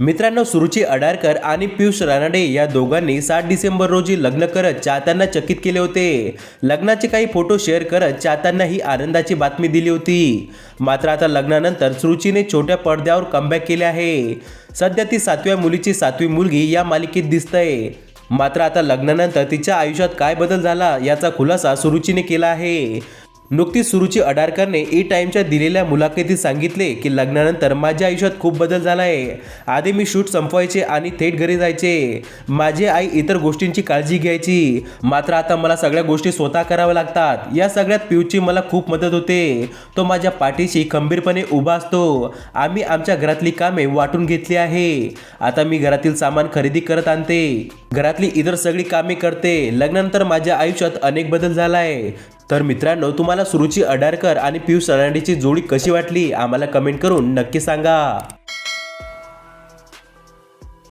मित्रांनो सुरुची अडारकर आणि पियुष रानडे या दोघांनी सात डिसेंबर रोजी लग्न करत चाहत्यांना चकित केले होते. लग्नाचे काही फोटो शेअर करत चाहत्यांना ही आनंदाची बातमी दिली होती. मात्र आता लग्नानंतर सुरुचीने छोट्या पडद्यावर कमबॅक केले आहे. सध्या ती सातव्या मुलीची सातवी मुलगी या मालिकेत दिसतंय. मात्र आता लग्नानंतर तिच्या आयुष्यात काय बदल झाला याचा खुलासा सुरुचीने केला आहे. नुकतीच सुरुची अडारकरने ई टाईमच्या दिलेल्या मुलाखतीत सांगितले की लग्नानंतर माझ्या आयुष्यात खूप बदल झाला आहे. आधी मी शूट संपवायचे आणि थेट घरी जायचे. माझी आई इतर गोष्टींची काळजी घ्यायची. मात्र आता मला सगळ्या गोष्टी स्वतः कराव्या लागतात. या सगळ्यात पिऊची मला खूप मदत होते. तो माझ्या पाठीशी खंबीरपणे उभा असतो. आम्ही आमच्या घरातली कामे वाटून घेतली आहे. आता मी घरातील सामान खरेदी करत आणते. घरातली इतर सगळी कामे करते. लग्नानंतर माझ्या आयुष्यात अनेक बदल झाला आहे तर मित्रांनो तुम्हाला सुरुची अडारकर आणि पियुष रानडेची जोडी कशी वाटली? आम्हाला कमेंट करून नक्की सांगा.